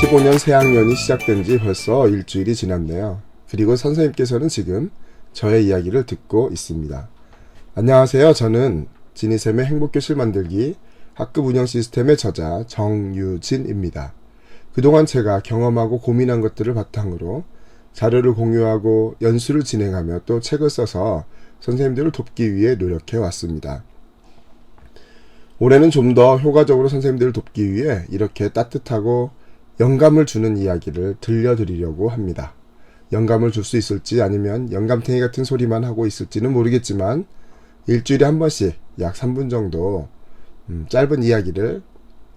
2015년 새학년이 시작된 지 벌써 일주일이 지났네요. 그리고 선생님께서는 지금 저의 이야기를 듣고 있습니다. 안녕하세요. 저는 지니쌤의 행복교실 만들기 학급 운영 시스템의 저자 정유진입니다. 그동안 제가 경험하고 고민한 것들을 바탕으로 자료를 공유하고 연수를 진행하며 또 책을 써서 선생님들을 돕기 위해 노력해 왔습니다. 올해는 좀 더 효과적으로 선생님들을 돕기 위해 이렇게 따뜻하고 영감을 주는 이야기를 들려드리려고 합니다. 영감을 줄 수 있을지 아니면 영감탱이 같은 소리만 하고 있을지는 모르겠지만 일주일에 한 번씩 약 3분 정도 음, 짧은 이야기를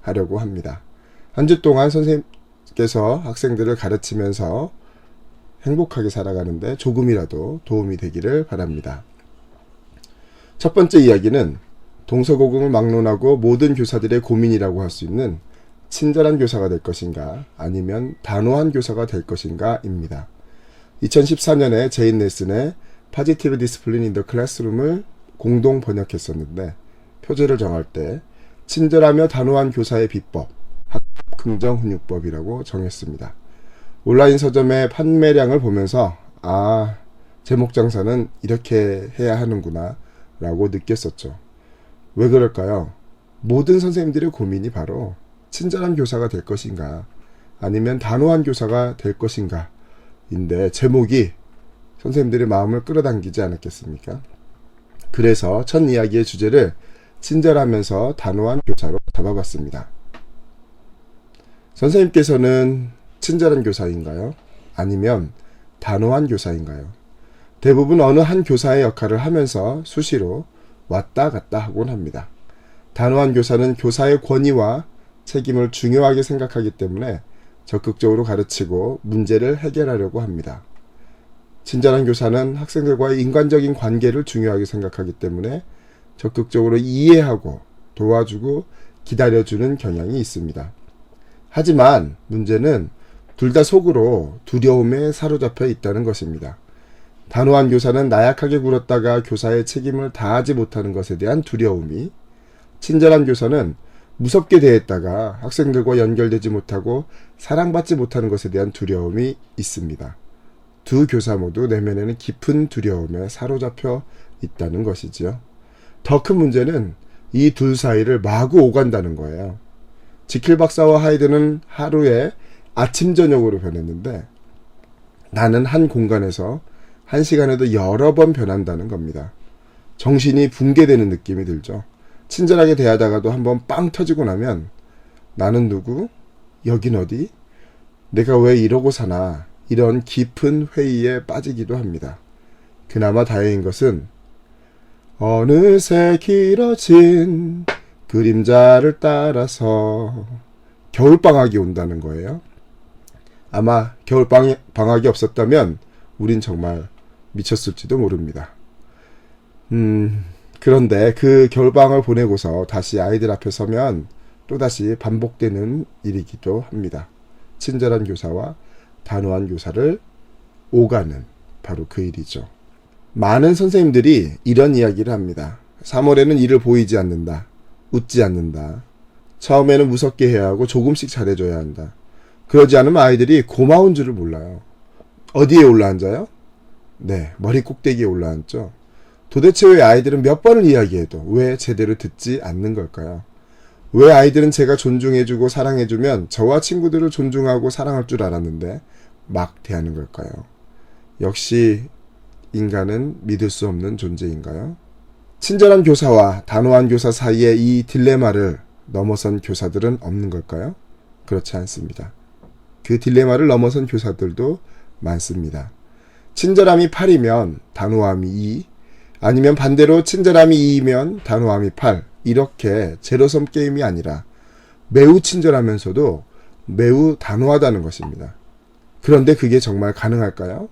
하려고 합니다. 한 주 동안 선생님께서 학생들을 가르치면서 행복하게 살아가는데 조금이라도 도움이 되기를 바랍니다. 첫 번째 이야기는 동서고금을 막론하고 모든 교사들의 고민이라고 할 수 있는 친절한 교사가 될 것인가 아니면 단호한 교사가 될 것인가입니다. 2014년에 제인 넬슨의 파지티브 디스플린 인더 클래스룸을 공동 번역했었는데 표제를 정할 때 친절하며 단호한 교사의 비법 학급 긍정 훈육법이라고 정했습니다. 온라인 서점의 판매량을 보면서 아 제목 장사는 이렇게 해야 하는구나 라고 느꼈었죠. 왜 그럴까요? 모든 선생님들의 고민이 바로 친절한 교사가 될 것인가 아니면 단호한 교사가 될 것인가 인데 제목이 선생님들의 마음을 끌어당기지 않았겠습니까? 그래서 첫 이야기의 주제를 친절하면서 단호한 교사로 잡아봤습니다. 선생님께서는 친절한 교사인가요? 아니면 단호한 교사인가요? 대부분 어느 한 교사의 역할을 하면서 수시로 왔다 갔다 하곤 합니다. 단호한 교사는 교사의 권위와 책임을 중요하게 생각하기 때문에 적극적으로 가르치고 문제를 해결하려고 합니다. 친절한 교사는 학생들과의 인간적인 관계를 중요하게 생각하기 때문에 적극적으로 이해하고 도와주고 기다려주는 경향이 있습니다. 하지만 문제는 둘 다 속으로 두려움에 사로잡혀 있다는 것입니다. 단호한 교사는 나약하게 굴었다가 교사의 책임을 다하지 못하는 것에 대한 두려움이, 친절한 교사는 무섭게 대했다가 학생들과 연결되지 못하고 사랑받지 못하는 것에 대한 두려움이 있습니다. 두 교사 모두 내면에는 깊은 두려움에 사로잡혀 있다는 것이지요. 더 큰 문제는 이 둘 사이를 마구 오간다는 거예요. 지킬 박사와 하이드는 하루에 아침 저녁으로 변했는데 나는 한 공간에서 한 시간에도 여러 번 변한다는 겁니다. 정신이 붕괴되는 느낌이 들죠. 친절하게 대하다가도 한번 빵 터지고 나면 나는 누구? 여긴 어디? 내가 왜 이러고 사나? 이런 깊은 회의에 빠지기도 합니다. 그나마 다행인 것은 어느새 길어진 그림자를 따라서 겨울방학이 온다는 거예요. 아마 겨울방학이 없었다면 우린 정말 미쳤을지도 모릅니다. 음, 그런데 그 겨울방학을 보내고서 다시 아이들 앞에 서면 또다시 반복되는 일이기도 합니다. 친절한 교사와 단호한 교사를 오가는 바로 그 일이죠. 많은 선생님들이 이런 이야기를 합니다. 3월에는 일을 보이지 않는다. 웃지 않는다. 처음에는 무섭게 해야 하고 조금씩 잘해줘야 한다. 그러지 않으면 아이들이 고마운 줄을 몰라요. 어디에 올라앉아요? 네, 머리 꼭대기에 올라앉죠. 도대체 왜 아이들은 몇 번을 이야기해도 왜 제대로 듣지 않는 걸까요? 왜 아이들은 제가 존중해주고 사랑해주면 저와 친구들을 존중하고 사랑할 줄 알았는데 막 대하는 걸까요? 역시 인간은 믿을 수 없는 존재인가요? 친절한 교사와 단호한 교사 사이의 이 딜레마를 넘어선 교사들은 없는 걸까요? 그렇지 않습니다. 그 딜레마를 넘어선 교사들도 많습니다. 친절함이 8이면 단호함이 2, 아니면 반대로 친절함이 2이면 단호함이 8. 이렇게 제로섬 게임이 아니라 매우 친절하면서도 매우 단호하다는 것입니다. 그런데 그게 정말 가능할까요?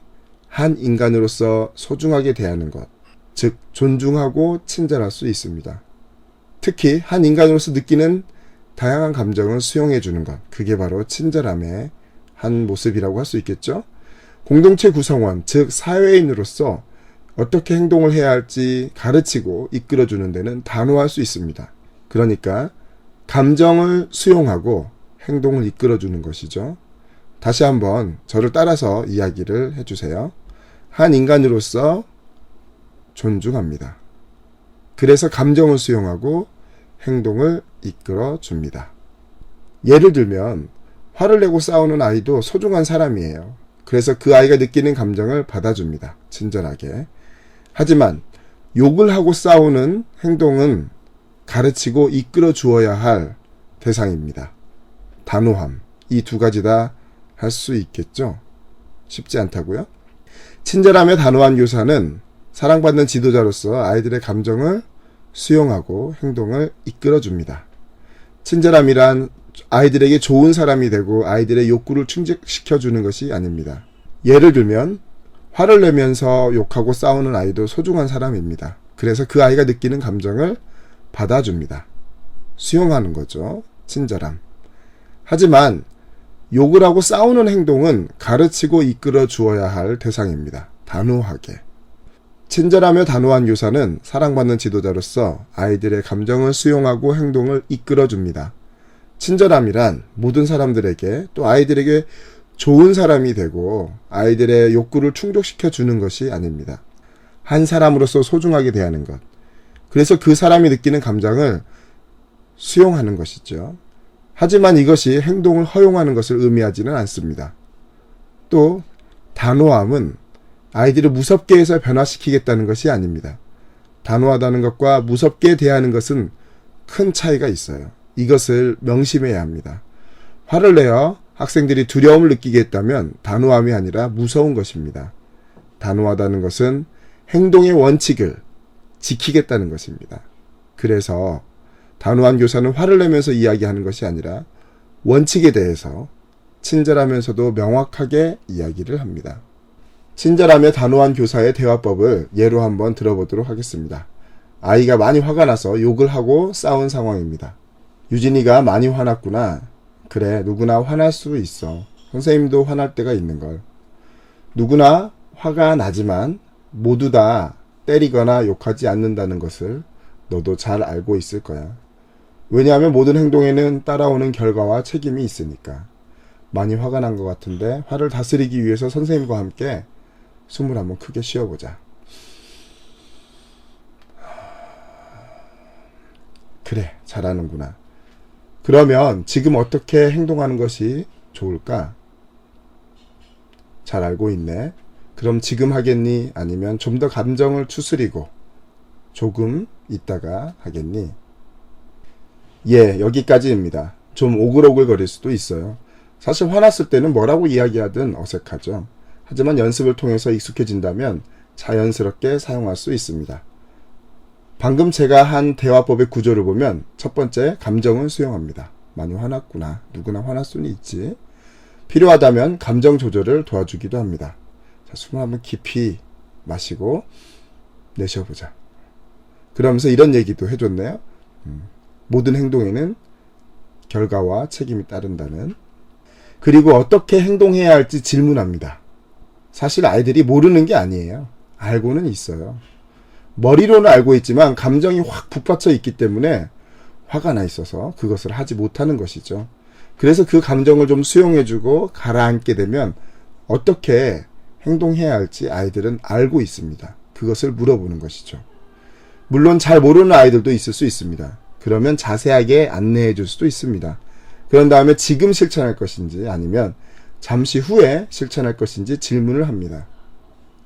한 인간으로서 소중하게 대하는 것, 즉 존중하고 친절할 수 있습니다. 특히 한 인간으로서 느끼는 다양한 감정을 수용해 주는 것, 그게 바로 친절함의 한 모습이라고 할 수 있겠죠? 공동체 구성원, 즉 사회인으로서 어떻게 행동을 해야 할지 가르치고 이끌어주는 데는 단호할 수 있습니다. 그러니까 감정을 수용하고 행동을 이끌어주는 것이죠. 다시 한번 저를 따라서 이야기를 해주세요. 한 인간으로서 존중합니다. 그래서 감정을 수용하고 행동을 이끌어 줍니다. 예를 들면 화를 내고 싸우는 아이도 소중한 사람이에요. 그래서 그 아이가 느끼는 감정을 받아줍니다. 친절하게. 하지만 욕을 하고 싸우는 행동은 가르치고 이끌어 주어야 할 대상입니다. 단호함. 이 두 가지 다 할 수 있겠죠? 쉽지 않다고요? 친절하며 단호한 교사는 사랑받는 지도자로서 아이들의 감정을 수용하고 행동을 이끌어 줍니다. 친절함이란 아이들에게 좋은 사람이 되고 아이들의 욕구를 충족시켜 주는 것이 아닙니다. 예를 들면 화를 내면서 욕하고 싸우는 아이도 소중한 사람입니다. 그래서 그 아이가 느끼는 감정을 받아줍니다. 수용하는 거죠. 친절함. 하지만 욕을 하고 싸우는 행동은 가르치고 이끌어 주어야 할 대상입니다. 단호하게. 친절하며 단호한 교사는 사랑받는 지도자로서 아이들의 감정을 수용하고 행동을 이끌어 줍니다. 친절함이란 모든 사람들에게 또 아이들에게 좋은 사람이 되고 아이들의 욕구를 충족시켜 주는 것이 아닙니다. 한 사람으로서 소중하게 대하는 것. 그래서 그 사람이 느끼는 감정을 수용하는 것이죠. 하지만 이것이 행동을 허용하는 것을 의미하지는 않습니다. 또 단호함은 아이들을 무섭게 해서 변화시키겠다는 것이 아닙니다. 단호하다는 것과 무섭게 대하는 것은 큰 차이가 있어요. 이것을 명심해야 합니다. 화를 내어 학생들이 두려움을 느끼게 했다면 단호함이 아니라 무서운 것입니다. 단호하다는 것은 행동의 원칙을 지키겠다는 것입니다. 그래서 단호한 교사는 화를 내면서 이야기하는 것이 아니라 원칙에 대해서 친절하면서도 명확하게 이야기를 합니다. 친절하며 단호한 교사의 대화법을 예로 한번 들어보도록 하겠습니다. 아이가 많이 화가 나서 욕을 하고 싸운 상황입니다. 유진이가 많이 화났구나. 그래, 누구나 화날 수 있어. 선생님도 화날 때가 있는 걸. 누구나 화가 나지만 모두 다 때리거나 욕하지 않는다는 것을 너도 잘 알고 있을 거야. 왜냐하면 모든 행동에는 따라오는 결과와 책임이 있으니까. 많이 화가 난 것 같은데 화를 다스리기 위해서 선생님과 함께 숨을 한번 크게 쉬어보자. 그래, 잘하는구나. 그러면 지금 어떻게 행동하는 것이 좋을까? 잘 알고 있네. 그럼 지금 하겠니? 아니면 좀 더 감정을 추스리고 조금 있다가 하겠니? 예, 여기까지입니다. 좀 오글오글 거릴 수도 있어요. 사실 화났을 때는 뭐라고 이야기하든 어색하죠. 하지만 연습을 통해서 익숙해진다면 자연스럽게 사용할 수 있습니다. 방금 제가 한 대화법의 구조를 보면 첫 번째, 감정은 수용합니다. 많이 화났구나. 누구나 화날 수는 있지. 필요하다면 감정 조절을 도와주기도 합니다. 자, 숨을 한번 깊이 마시고 내쉬어보자. 그러면서 이런 얘기도 해줬네요. 음, 모든 행동에는 결과와 책임이 따른다는. 그리고 어떻게 행동해야 할지 질문합니다. 사실 아이들이 모르는 게 아니에요. 알고는 있어요. 머리로는 알고 있지만 감정이 확 북받쳐 있기 때문에 화가 나 있어서 그것을 하지 못하는 것이죠. 그래서 그 감정을 좀 수용해주고 가라앉게 되면 어떻게 행동해야 할지 아이들은 알고 있습니다. 그것을 물어보는 것이죠. 물론 잘 모르는 아이들도 있을 수 있습니다. 그러면 자세하게 안내해 줄 수도 있습니다. 그런 다음에 지금 실천할 것인지 아니면 잠시 후에 실천할 것인지 질문을 합니다.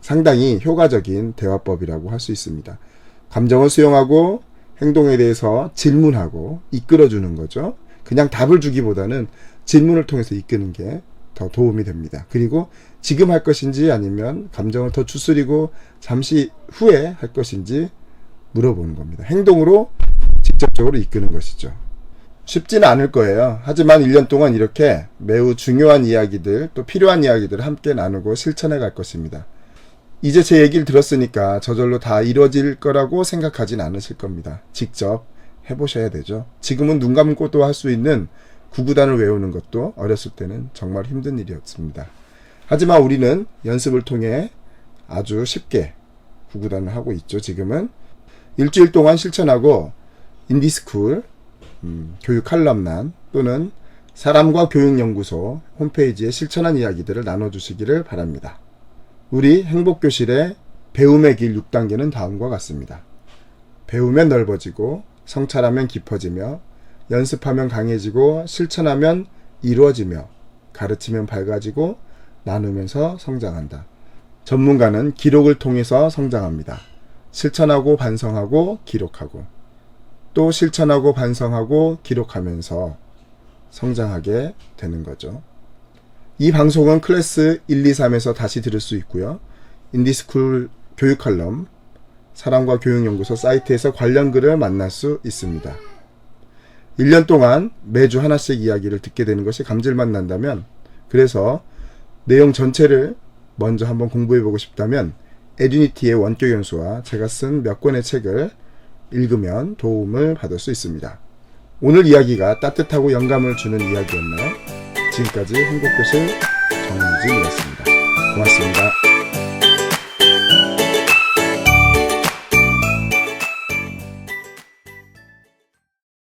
상당히 효과적인 대화법이라고 할 수 있습니다. 감정을 수용하고 행동에 대해서 질문하고 이끌어주는 거죠. 그냥 답을 주기보다는 질문을 통해서 이끄는 게 더 도움이 됩니다. 그리고 지금 할 것인지 아니면 감정을 더 추스리고 잠시 후에 할 것인지 물어보는 겁니다. 행동으로 직접적으로 이끄는 것이죠. 쉽지는 않을 거예요. 하지만 1년 동안 이렇게 매우 중요한 이야기들, 또 필요한 이야기들을 함께 나누고 실천해 갈 것입니다. 이제 제 얘기를 들었으니까 저절로 다 이루어질 거라고 생각하진 않으실 겁니다. 직접 해보셔야 되죠. 지금은 눈 감고도 할 수 있는 구구단을 외우는 것도 어렸을 때는 정말 힘든 일이었습니다. 하지만 우리는 연습을 통해 아주 쉽게 구구단을 하고 있죠. 지금은 일주일 동안 실천하고 인디스쿨 음, 교육 칼럼란 또는 사람과 교육연구소 홈페이지에 실천한 이야기들을 나눠주시기를 바랍니다. 우리 행복교실의 배움의 길 6단계는 다음과 같습니다. 배우면 넓어지고 성찰하면 깊어지며 연습하면 강해지고 실천하면 이루어지며 가르치면 밝아지고 나누면서 성장한다. 전문가는 기록을 통해서 성장합니다. 실천하고 반성하고 기록하고 또 실천하고 반성하고 기록하면서 성장하게 되는 거죠. 이 방송은 클래스 1, 2, 3에서 다시 들을 수 있고요. 인디스쿨 교육 칼럼 사람과 교육연구소 사이트에서 관련 글을 만날 수 있습니다. 1년 동안 매주 하나씩 이야기를 듣게 되는 것이 감질만 난다면 그래서 내용 전체를 먼저 한번 공부해 보고 싶다면 에듀니티의 원격 연수와 제가 쓴 몇 권의 책을 읽으면 도움을 받을 수 있습니다. 오늘 이야기가 따뜻하고 영감을 주는 이야기였나요? 지금까지 행복교실 정진이었습니다. 고맙습니다.